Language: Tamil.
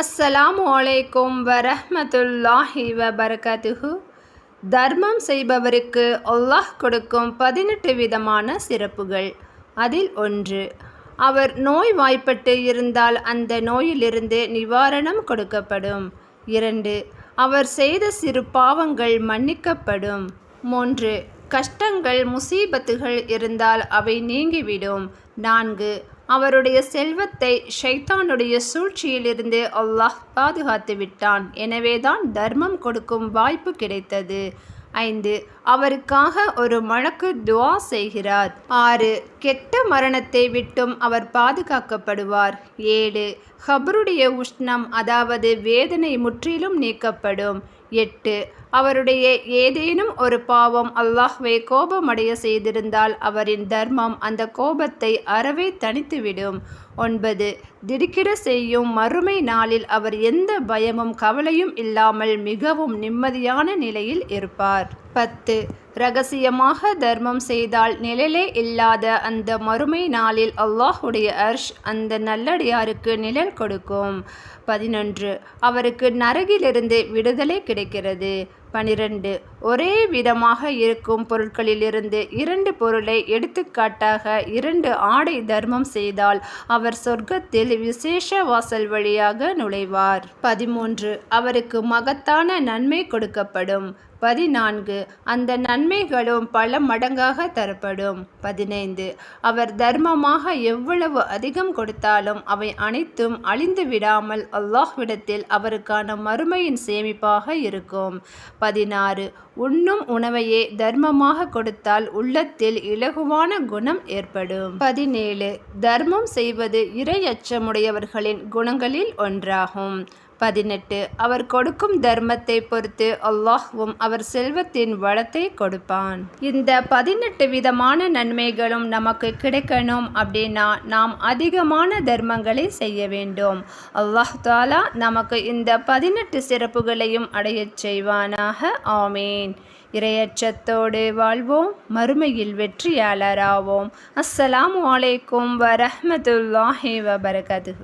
அஸ்ஸலாமு அலைக்கும் வரஹமத்துல்லாஹி வபரகாத்துஹு. தர்மம் செய்பவருக்கு அல்லாஹ் கொடுக்கும் பதினெட்டு விதமான சிறப்புகள். அதில் ஒன்று அவர் நோய் வாய்ப்பட்டு இருந்தால் அந்த நோயிலிருந்து நிவாரணம் கொடுக்கப்படும். இரண்டு அவர் செய்த சிறு பாவங்கள் மன்னிக்கப்படும். மூன்று கஷ்டங்கள் முசீபத்துகள் இருந்தால் அவை நீங்கிவிடும். நான்கு அவருடைய செல்வத்தை ஷைத்தானுடைய சூழ்ச்சியிலிருந்து அல்லாஹ் பாதுகாத்து விட்டான். எனவேதான் தர்மம் கொடுக்கும் வாய்ப்பு கிடைத்தது. ஐந்து அவருக்காக ஒரு மழக்கு துவா செய்கிறார். ஆறு கெட்ட மரணத்தை விட்டும் அவர் பாதுகாக்கப்படுவார். ஏழு ஹபருடைய உஷ்ணம் அதாவது வேதனை முற்றிலும் நீக்கப்படும். எட்டு. அவருடைய ஏதேனும் ஒரு பாவம் அல்லாஹ்வை கோபமடைய செய்திருந்தால் அவரின் தர்மம் அந்த கோபத்தை அறவே தணித்துவிடும். ஒன்பது. திடுக்கிட செய்யும் மறுமை நாளில் அவர் எந்த பயமும் கவலையும் இல்லாமல் மிகவும் நிம்மதியான நிலையில் இருப்பார். பத்து. ரகசியமாக தர்மம் செய்தால் நிழலே இல்லாத அந்த மறுமை நாளில் அல்லாஹுடைய அர்ஷ் அந்த நல்லடியாருக்கு நிழல் கொடுக்கும். பதினொன்று. அவருக்கு நரகிலிருந்து விடுதலை கிடைக்கிறது. பனிரெண்டு. ஒரே விதமாக இருக்கும் பொருட்களிலிருந்து இரண்டு பொருளை எடுத்துக்காட்டாக இரண்டு ஆடை தர்மம் செய்தால் அவர் சொர்க்கத்தில் விசேஷ வாசல் வழியாக நுழைவார். பதிமூன்று. அவருக்கு மகத்தான நன்மை கொடுக்கப்படும். பதினான்கு. அந்த நன்மைகளும் பல மடங்காக தரப்படும். பதினைந்து. அவர் தர்மமாக எவ்வளவு அதிகம் கொடுத்தாலும் அவை அனைத்தும் அழிந்து விடாமல் அல்லாஹ்விடத்தில் அவருக்கான மறுமையின் சேமிப்பாக இருக்கும். பதினாறு. உண்ணும் உணவையே தர்மமாக கொடுத்தால் உள்ளத்தில் இலகுவான குணம் ஏற்படும். பதினேழு. தர்மம் செய்வது இறை அச்சமுடையவர்களின் குணங்களில் ஒன்றாகும். பதினெட்டு அவர் கொடுக்கும் தர்மத்தை பொறுத்து அல்லாஹ்வும் அவர் செல்வத்தின் வளத்தை கொடுப்பான். இந்த பதினெட்டு விதமான நன்மைகளும் நமக்கு கிடைக்கணும் அப்படின்னா நாம் அதிகமான தர்மங்களை செய்ய வேண்டும். அல்லாஹ் தாலா நமக்கு இந்த பதினெட்டு சிறப்புகளையும் அடையச் செய்வானாக. ஆமீன். இரையச்சத்தோடு வாழ்வோம் மறுமையில் வெற்றியாளராவோம். அஸ்ஸலாமு அலைக்கும் வரஹமத்துல்லாஹி வபரகது